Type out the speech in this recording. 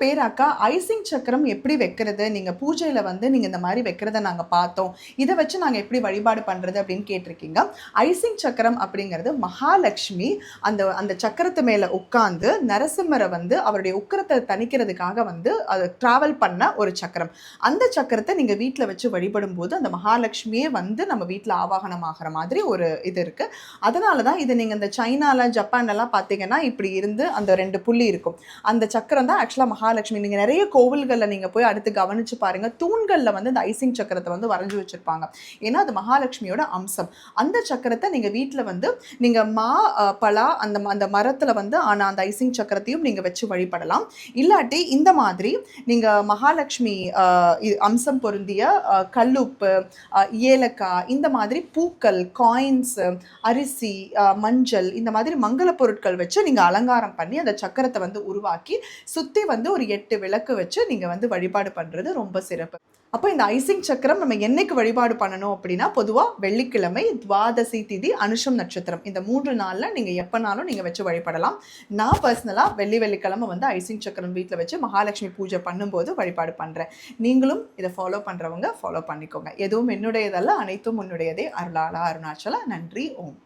பேர் அக்கா ஐசிங் சக்கரம் எப்படி வைக்கிறது? நீங்கள் பூஜையில் வந்து நீங்கள் இந்த மாதிரி வைக்கிறத நாங்கள் பார்த்தோம். இதை வச்சு நாங்கள் எப்படி வழிபாடு பண்ணுறது அப்படின்னு கேட்டிருக்கீங்க. ஐசிங் சக்கரம் அப்படிங்கிறது மகாலட்சுமி அந்த அந்த சக்கரத்து மேலே உட்கார்ந்து நரசிம்மரை வந்து அவருடைய உக்கரத்தை தணிக்கிறதுக்காக வந்து அது ட்ராவல் பண்ண ஒரு சக்கரம். அந்த சக்கரத்தை நீங்கள் வீட்டில் வச்சு வழிபடும் போது அந்த மகாலட்சுமியே வந்து நம்ம வீட்டில் ஆவாகனம் ஆகிற மாதிரி ஒரு இது இருக்குது அதனால தான் இது நீங்கள் இந்த சைனால ஜப்பான்லாம் பார்த்தீங்கன்னா இப்படி இருந்து அந்த ரெண்டு புள்ளி இருக்கும். அந்த சக்கரம் தான் ஆக்சுவலாக மகாலட்சுமி நீங்கள் நிறைய கோவில்களில் நீங்கள் போய் அடுத்து கவனிச்சு பாருங்கள் தூண்களில் வந்து இந்த ஐசிங் சக்கரத்தை வந்து வரைஞ்சி வச்சுருப்பாங்க. ஏன்னா அது மகாலட்சுமியோட அம்சம். அந்த சக்கரத்தை நீங்கள் வீட்டில் வந்து நீங்கள் மா பலா அந்த ம- அந்த மரத்தில் வந்து ஆனால் அந்த ஐசிங் சக்கரத்தையும் நீங்கள் வச்சு வழிபடலாம். இல்லாட்டி இந்த மாதிரி நீங்கள் மகாலட்சுமி இ- அம்சம் பொருந்திய கல்லுப்பு ஏலக்காய் இந்த மாதிரி பூக்கள் காயின்ஸ் அரிசி மஞ்சள் இந்த மாதிரி மங்கள பொருட்கள் வச்சு நீங்கள் அலங்காரம் பண்ணி அந்த சக்கரத்தை வந்து உருவாக்கி சுற்றி வந்து வந்து ஒரு எட்டு விளக்கு வச்சு நீங்கள் வந்து வழிபாடு பண்ணுறது ரொம்ப சிறப்பு. அப்போ இந்த ஐசிங் சக்கரம் நம்ம என்னைக்கு வழிபாடு பண்ணணும் அப்படின்னா பொதுவாக வெள்ளிக்கிழமை துவாதசி திதி அனுஷம் நட்சத்திரம். இந்த மூன்று நாளில் நீங்கள் எப்போனாலும் நீங்கள் வச்சு வழிபடலாம். நான் பர்சனலாக வெள்ளி வெள்ளிக்கிழமை வந்து ஐசிங் சக்கரம் வீட்டில் வச்சு மகாலட்சுமி பூஜை பண்ணும்போது வழிபாடு பண்ணுறேன் நீங்களும் இதை ஃபாலோ பண்ணுறவங்க ஃபாலோ பண்ணிக்கோங்க. எதுவும் என்னுடையதல்ல அனைத்தும் உன்னுடையதே. அருளாளா அருணாச்சலா நன்றி ஓம்.